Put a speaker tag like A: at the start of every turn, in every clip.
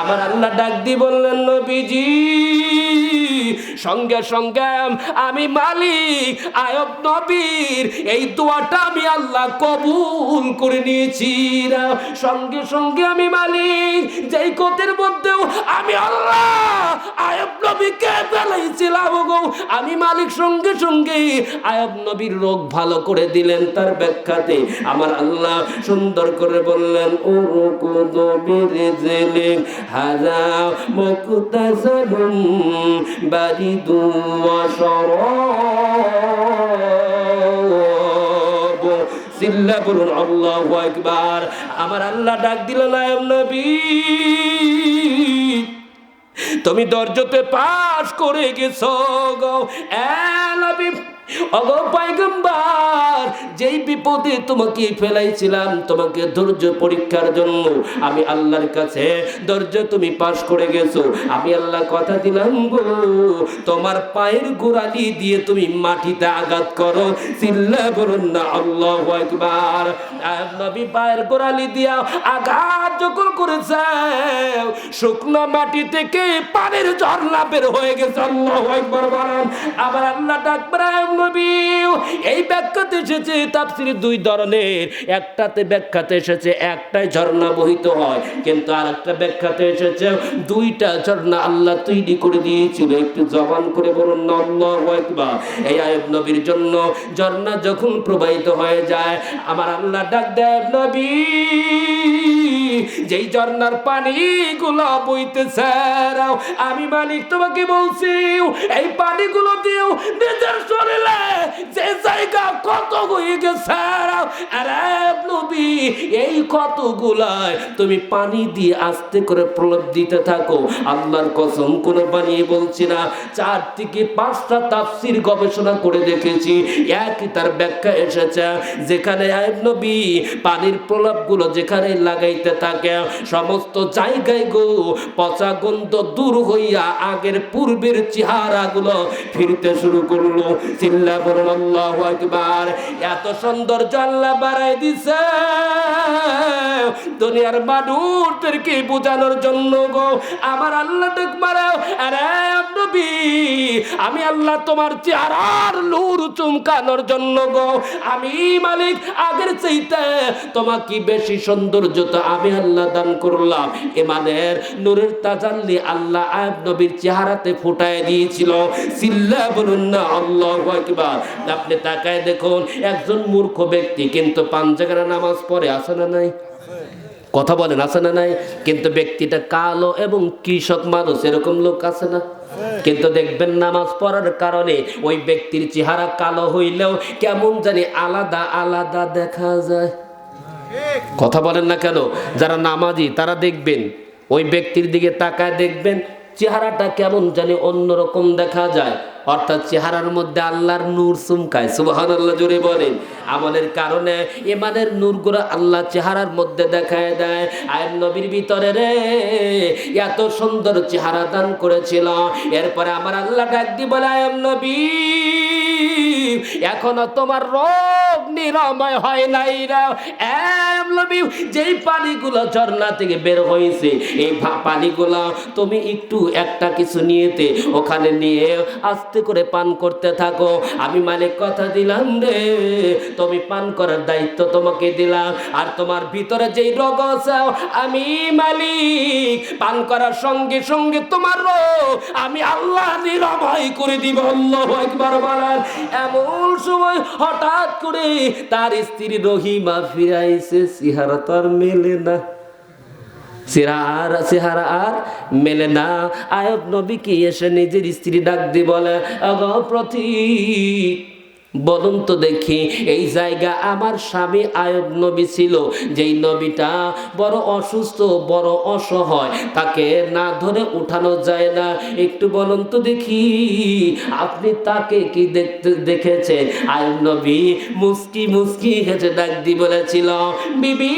A: আমার আল্লাহ ডাক দিয়ে বললেন নবীজি। সঙ্গে সঙ্গে আমি মালিক, আয়ব নবীর। এই দোয়াটা আমি আল্লাহ কবুল করে নিয়েছি সঙ্গে সঙ্গে আমি মালিক, যেই কোতের মধ্যেও আমি আল্লাহ আয়ব নবীকে ফেলাইছিলাম গো। আমি মালিক সঙ্গে সঙ্গে আয়ব নবীর রোগ ভালো করে দিলেন তার ব্যাখ্যাতে। আমার আল্লাহ সুন্দর করে বললেন ও জেলে হাজা মুক্তাসাবুম বারিদু ওয়া وشراب. সিল্লা বলুন, আল্লাহু একবার আমার আল্লাহ ডাক দিল নায়ব নবী। তুমি দরজতে পাশ করে গেছ গো। এ অগো পাইগম্বার যেই বিপদে তোমাকে ফেলাইছিলাম, তোমাকে ধৈর্য পরীক্ষার জন্য আমি আল্লাহর কাছে ধৈর্য তুমি পাশ করে গেছো। আমি আল্লাহ কথা দিলাম গো, তোমার পায়ের গোড়ালি দিয়ে তুমি মাটিতে আঘাত করো। চিল্লা না আল্লাহ একবার নবী পায়ের গোড়ালি দিয়া আঘাত যখন করেছে শুকনো মাটি থেকে পানির ঝর্ণা বের হয়ে গেছে, আল্লাহ একবার আবার আল্লাহ ডাকবার এই ব্যাখ্যাতে এসেছে দুই ধরনের। একটাতে ব্যাখ্যাতে এসেছে একটাই ঝর্ণা বহিত হয়। কিন্তু আর একটা ব্যাখ্যাতে এসেছে, দুইটা ঝর্ণা আল্লাহ তৈরি করে দিয়েছিল। একটু জবান করে বলুন না এই আয়ব নবীর জন্য ঝর্ণা যখন প্রবাহিত হয়ে যায়, আমার আল্লাহ ডাক দেয় নবী, যেই ঝর্ণার পানি গুলো বইতেছে আমি মালিক তোমাকে বলছি, এই পানিগুলো দিও নিজের শরীরে যে জায়গা কত হয়ে আরে নবী, এই কতগুলায় তুমি পানি দিয়ে আস্তে করে প্রলোভ দিতে থাকো। আল্লাহর কসম বানিয়ে বলছি না চার থেকে পাঁচটা তাফসির গবেষণা করে দেখেছি। একই তার ব্যাখ্যা এসেছে, যেখানে নবী, পানির প্রলাপগুলো যেখানে লাগাইতে থাকে, সমস্ত জায়গায় গো, পচা গন্ধ দূর হইয়া আগের পূর্বের চেহারাগুলো ফিরতে শুরু করল। চিল্লা বলুন, আল্লাহু এত সৌন্দর্য আল্লাহ বাড়াই দিছে। দুনিয়ার বোঝানোর জন্য গো। আমার আল্লাহ আরে আমি আল্লাহ তোমার চেহারার নূর চুমকানোর জন্য গো। আমি মালিক, আগের চাইতে তোমাকে বেশি সৌন্দর্য তো আমি আল্লাহ দান করলাম। এমানের নূরের তাজাল্লি আল্লাহ আয়ব নবীর চেহারাতে ফুটায় দিয়েছিল। সিল্লা বলুন না, আল্লাহ আকবার আপনি তাকায় দেখুন, একজন মূর্খ ব্যক্তি কিন্তু পাঞ্জাগারা নামাজ পড়ে আসে না নাই? কথা বলেন, আছে না নাই? কিন্তু ব্যক্তিটা কালো এবং কৃষক মানুষ, এরকম লোক আছে না? কিন্তু দেখবেন নামাজ পড়ার কারণে ওই ব্যক্তির চেহারা কালো হইলেও কেমন জানি আলাদা আলাদা দেখা যায়। কথা বলেন না কেন? যারা নামাজি, তারা দেখবেন, ওই ব্যক্তির দিকে তাকায় দেখবেন চেহারাটা কেমন জানি অন্যরকম দেখা যায়। অর্থাৎ চেহারার মধ্যে আল্লাহর নূর চুমকায়। সুবাহান আল্লাহ জুড়ে বলেন। আমলের কারণে এমানের নূরগুলো আল্লাহ চেহারার মধ্যে দেখায় দেয়। আয়ের নবীর ভিতরে রে, এত সুন্দর চেহারা দান করেছিল। এরপরে আমার আল্লাহ ডাক দি বলে নবী, এখনও তোমার রোগ নিরাময় হয় নাই রা। এম নবী, যেই পানিগুলো ঝর্ণা থেকে বের হয়েছে এই পানিগুলো তুমি একটু একটা কিছু নিয়েতে ওখানে নিয়ে আস্তে করে পান করতে থাকো। আমি মালিক কথা দিলাম রে, তুমি পান করার দায়িত্ব তোমাকে দিলাম। আর তোমার ভিতরে যেই রোগ আছে, আমি মালিক, পান করার সঙ্গে সঙ্গে তোমার রোগ আমি আল্লাহ নিরাময় করে দিব। আল্লাহ একবার বলার এমন সময় হঠাৎ করে তার স্ত্রী রহিমা ফিরাইছে, সিহারা তো আর মেলে না। আয়ব নবীকে এসে নিজের স্ত্রী ডাক দিয়ে বলে অগ প্রতি বলুন তো দেখি, এই জায়গা আমার স্বামী আয়ব নবী ছিল। যেই নবীটা বড় অসুস্থ, বড় অসহায়, তাকে না ধরে উঠানো যায় না। একটু বলুন তো দেখি, আপনি তাকে কি দেখতে দেখেছে আয়ব নবী মুস্কি মুস্কি হেসে ডাক দিয়ে বলেছিল, বিবি,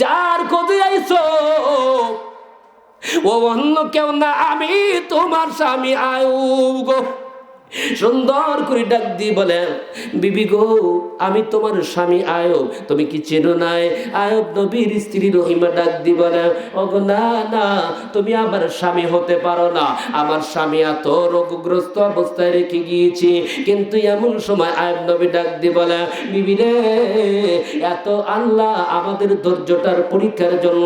A: যার খোঁজে আইছো? ও অন্য কেউ না, আমি তোমার স্বামী আয়ুব গো। সুন্দর করে ডাক দিয়ে বলে, বিবি গো, আমি তোমার স্বামী আয়ব। তুমি কি চেনো নাই আয়ব নবীর স্ত্রী রহিমা ডাক দিয়ে বলে, ওগো না না, তুমি আমার স্বামী হতে পারো না। আমার স্বামী এত রোগগ্রস্ত অবস্থায় রেখে গিয়েছি। কিন্তু এমন সময় আয়ব নবী ডাক দিয়ে বলে, বিবি রে, এত আল্লাহ আমাদের ধৈর্যটার পরীক্ষার জন্য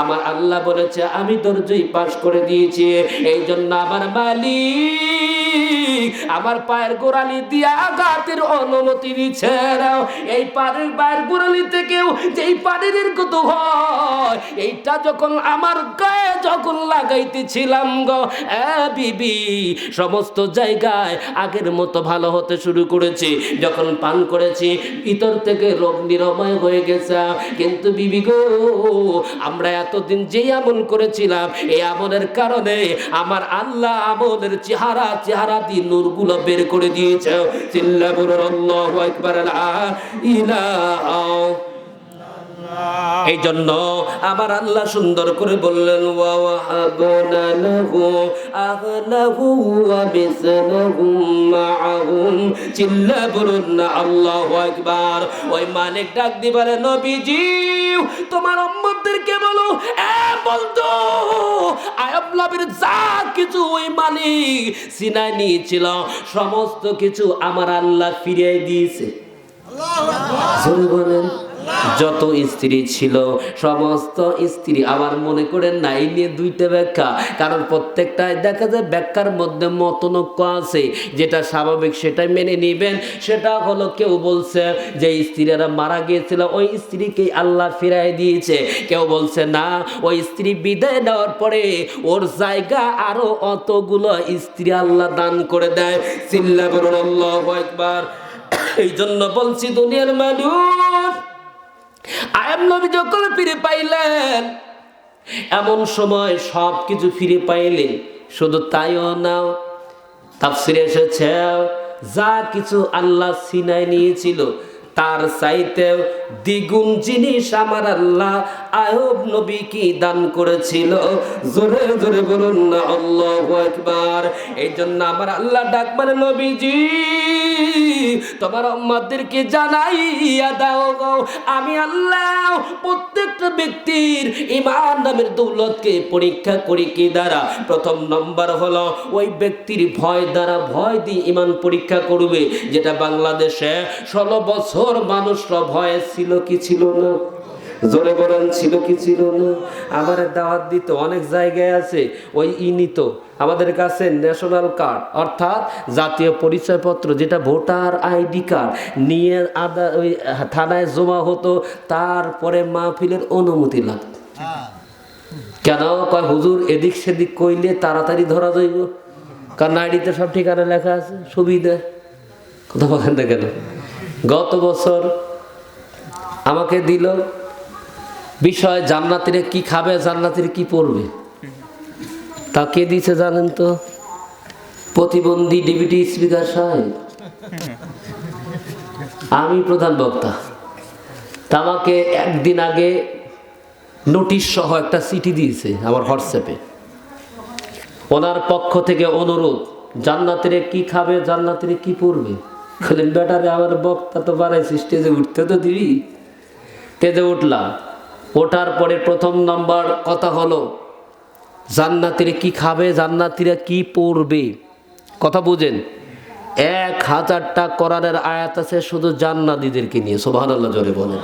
A: আমার আল্লাহ বলেছে, আমি ধৈর্যই পাশ করে দিয়েছি। এই জন্য আমার মালিক আমার পায়ের গোড়ালি দিয়া আঘাতের অনুমতি দিচ্ছে এই পায়ের পায়ের গোড়ালি থেকেও যেই পানির কত হয়, এইটা যখন আমার গায়ে যখন লাগাইতেছিলাম গো বিবি, সমস্ত জায়গায় আগের মতো ভালো হতে শুরু করেছে। যখন পান করেছি, ভিতর থেকে রোগ নিরাময় হয়ে গেছে। কিন্তু বিবি গো, আমরা এতদিন যেই আমল করেছিলাম, এই আমলের কারণে আমার আল্লাহ আমলের চেহারা চেহারা দিয়ে নূরগুলো বের করে দিয়েছে। চিল্লা বলুন আল্লাহু আকবার। লা ইলাহা এই জন্য আমার আল্লাহ সুন্দর করে বললেন চিল্লা বলুন না আল্লাহু আকবার। ওই মালিক ডাক দি বলে নবীজি তোমার উম্মতদেরকে বলো বলতো আয়াব যা কিছু ওই মালিক সিনাই নিয়েছিল সমস্ত কিছু আমার আল্লাহ ফিরিয়ে দিয়েছে। বলেন। যত স্ত্রী ছিল, সমস্ত স্ত্রী আবার মনে করেন না এই নিয়ে দুইটা ব্যাখ্যা। কারণ প্রত্যেকটাই দেখা যায় ব্যাখ্যার মধ্যে মতনৈক্য আছে। যেটা স্বাভাবিক সেটাই মেনে নিবেন। সেটা হলো কেউ বলছে যে স্ত্রীরা মারা গিয়েছিল, ওই স্ত্রীকে আল্লাহ ফিরাই দিয়েছে। কেউ বলছে না, ওই স্ত্রী বিদায় নেওয়ার পরে ওর জায়গা আরও অতগুলো স্ত্রী আল্লাহ দান করে দেয়। চিল্লা বলুন, আল্লাহু আকবার। এই জন্য বলছি, দুনিয়ার মানুষ আয়াম নবী যখন ফিরে পাইলেন, এমন সময় সব কিছু ফিরে পাইলেন। শুধু তাইও নাও তাফসিরে এসেছে, যা কিছু আল্লাহ সিনাই নিয়েছিল তার চাইতেও দ্বিগুণ জিনিস আমার আল্লাহ আয়ব নবী কি দান করেছিল? জোরে জোরে বলুন না, আল্লাহ একবার এই জন্য আমার আল্লাহ ডাক মানে নবীজি, তোমার অম্মাদেরকে জানাইয়া দাও গো। আমি আল্লাহ প্রত্যেকটা ব্যক্তির ইমান নামের দৌলতকে পরীক্ষা করি কি দ্বারা? প্রথম নম্বর হলো, ওই ব্যক্তির ভয় দ্বারা ভয় দিয়ে ইমান পরীক্ষা করবে, যেটা বাংলাদেশে ষোলো বছর মানুষরা ভয়ে ছিল কি ছিল না? জোরে বলেন, ছিল কি ছিল না? আমার দাওয়াত দিত অনেক জায়গায় আছে, ওই ই নিত আমাদের কাছে ন্যাশনাল কার্ড অর্থাৎ জাতীয় পরিচয়পত্র, যেটা ভোটার আইডি কার্ড, নিয়ে আদা, ওই থানায় জমা হতো, তারপরে মাহফিলের অনুমতি লাগতো। কেন? কয়, হুজুর, এদিক সেদিক কইলে তাড়াতাড়ি ধরা যাইব। কারণ আইডিতে সব ঠিকানা লেখা আছে, সুবিধা। কথা বলেন কেন? গত বছর আমাকে দিল বিষয়, জান্নাতিরে কি খাবে জান্নাতির কি পড়বে? তা কে দিছে জানেন তো? প্রতিবন্ধী ডিবিটি স্পিকার সাহেব। আমি প্রধান বক্তা। তা আমাকে একদিন আগে নোটিশ সহ একটা চিঠি দিয়েছে আমার হোয়াটসঅ্যাপে। ওনার পক্ষ থেকে অনুরোধ, জান্নাতিরে কি খাবে, জান্নাতিরে কি পড়বে? বললেন, বেটারে, আমার বক্তা তো বাড়াইছি স্টেজে উঠতে তো দিবি? স্টেজে উঠলাম। ওঠার পরে প্রথম নম্বর কথা হলো, জান্নাতিরে কি খাবে, জান্নাতিরা কি পড়বে? কথা বুঝেন, এক হাজারটা কোরআনের আয়াত আছে শুধু জান্নাতীদেরকে নিয়ে সোভানাল্লাহ জোরে বলেন।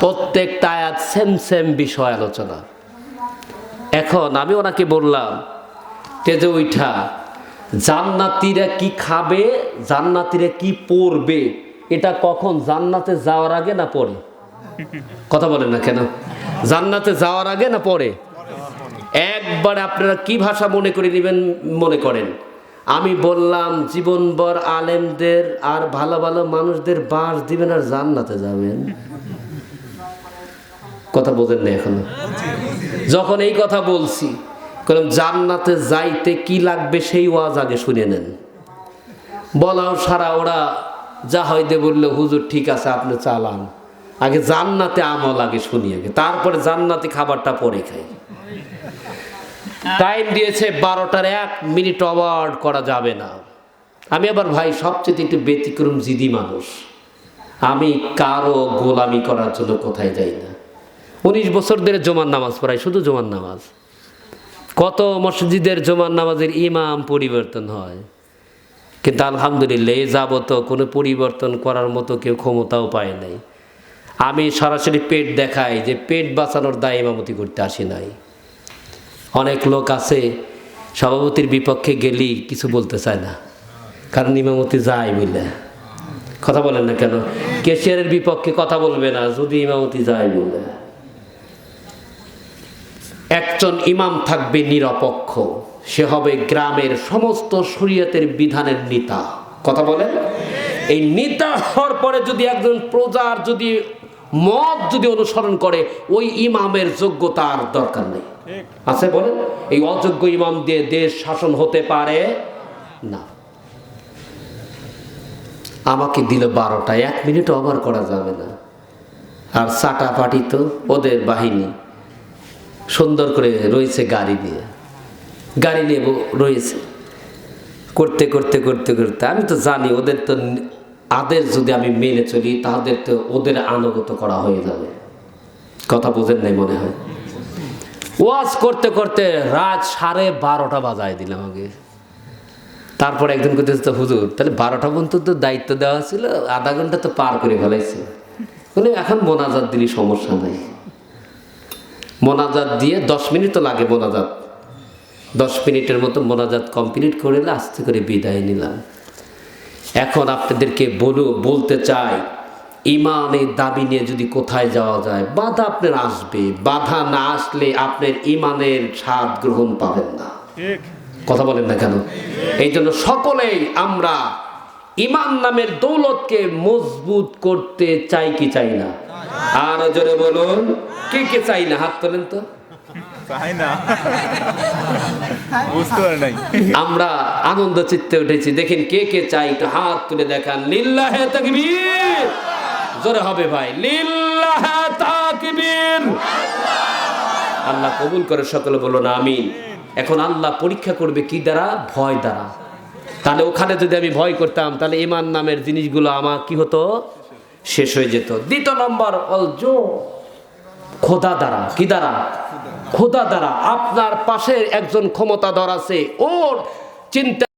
A: প্রত্যেকটা আয়াত সেম সেম বিষয় আলোচনা। এখন আমি ওনাকে বললাম, তেজে উঠা জান্নাতিরা কি খাবে, জান্নাতিরা কি পড়বে, এটা কখন, জান্নাতে যাওয়ার আগে না পরে? কথা বলেন না কেন? জান্নাতে যাওয়ার আগে না পরে? একবার আপনারা কি ভাষা মনে করে নেবেন, মনে করেন? আমি বললাম, জীবনভর আলেমদের আর ভালো ভালো মানুষদের বাস দিবেন আর জান্নাতে যাবেন। কথা বোঝেন না এখনও। যখন এই কথা বলছি কারণ জান্নাতে যাইতে কি লাগবে সেই ওয়াজ আগে শুনে নেন। বলাও সারা ওরা, যা হইতে বলল, হুজুর ঠিক আছে, আপনি চালান। আগে জান্নাতে আমল আগে শুনি আগে, তারপরে জান্নাতে খাবারটা পরে খাই। টাইম দিয়েছে বারোটার এক মিনিট অওয়ার্ড করা যাবে না। আমি আবার ভাই সবচেয়ে একটু ব্যতিক্রম জিদি মানুষ। আমি কারও গোলামি করার জন্য কোথায় যাই না। উনিশ বছর ধরে জমার নামাজ পড়াই, শুধু জমার নামাজ। কত মসজিদের জমার নামাজের ইমাম পরিবর্তন হয়। কিন্তু আলহামদুলিল্লাহ, এ যাবত কোনো পরিবর্তন করার মতো কেউ ক্ষমতাও পায় নাই। আমি সরাসরি পেট দেখাই যে পেট বাঁচানোর দায় ইমামতি করতে আসি নাই। অনেক লোক আছে, সভাপতির বিপক্ষে গেলেই কিছু বলতে চায় না। কারণ ইমামতি যায় বলে। কথা বলেন না কেন? কেশিয়ারের বিপক্ষে কথা বলবে না, যদি ইমামতি যায় বলে। একজন ইমাম থাকবে নিরপেক্ষ, সে হবে গ্রামের সমস্ত শরীয়তের বিধানের নেতা। কথা বলেন? এই নেতা হওয়ার পরে যদি একজন প্রজার যদি মত যদি অনুসরণ করে ওই ইমামের যোগ্যতার দরকার নেই। আছে বলেন? এই অযোগ্য ইমাম দিয়ে দেশ শাসন হতে পারে? না। আমাকে দিল বারোটা এক মিনিট ওভার করা যাবে না। আর চাটা পাটি তো ওদের বাহিনী। সুন্দর করে রয়েছে গাড়ি দিয়ে। গাড়ি নিয়ে রয়েছে। করতে করতে করতে করতে। আমি তো জানি ওদের তো আদেশ যদি আমি মেনে চলি, তাদের তো ওদের আনুগত করা হয়ে যাবে। কথা বোঝেন নাই মনে হয়? ওয়াজ করতে করতে রাত সাড়ে বারোটা বাজায় দিলাম আগে। তারপর একজন করতেছে তো হুজুর, তাহলে বারোটা পর্যন্ত তো দায়িত্ব দেওয়া ছিল, আধা ঘণ্টা তো পার করে ফেলাইছে। বলে, এখন মোনাজাত দিলি সমস্যা নাই। মোনাজাত দিয়ে দশ মিনিট তো লাগে মোনাজাত। দশ মিনিটের মতো মোনাজাত কমপ্লিট করে আস্তে করে বিদায় নিলাম। এখন আপনাদেরকে বলু বলতে চাই ইমানের দাবি নিয়ে যদি কোথায় যাওয়া যায় বাধা আপনার আসবে। বাধা না আসলে আপনার ইমানের স্বাদ গ্রহণ পাবেন না। কথা বলেন না কেন? এই জন্য সকলেই আমরা ইমান নামের দৌলতকে মজবুত করতে চাই কি চাই না? আর জোরে বলুন কে কে চাই না? হাত তোলেন তো। আমরা আনন্দ চিত্তে উঠেছি। দেখেন কে কে চাই একটু হাত তুলে দেখান। লিল্লাহে তাকবীর। জোরে হবে ভাই। লিল্লাহে তাকবীর। আল্লাহ কবুল করে সকলে বলো না আমিন। এখন আল্লাহ পরীক্ষা করবে কি দ্বারা? ভয় দ্বারা। তাহলে ওখানে যদি আমি ভয় করতাম তাহলে ইমান নামের জিনিসগুলো আমার কি হতো? শেষ হয়ে যেত। দ্বিতীয় নম্বর অলজো খোদা দ্বারা। কি দ্বারা? খোদা দ্বারা আপনার পাশের একজন ক্ষমতাধর আছে। ওর চিন্তা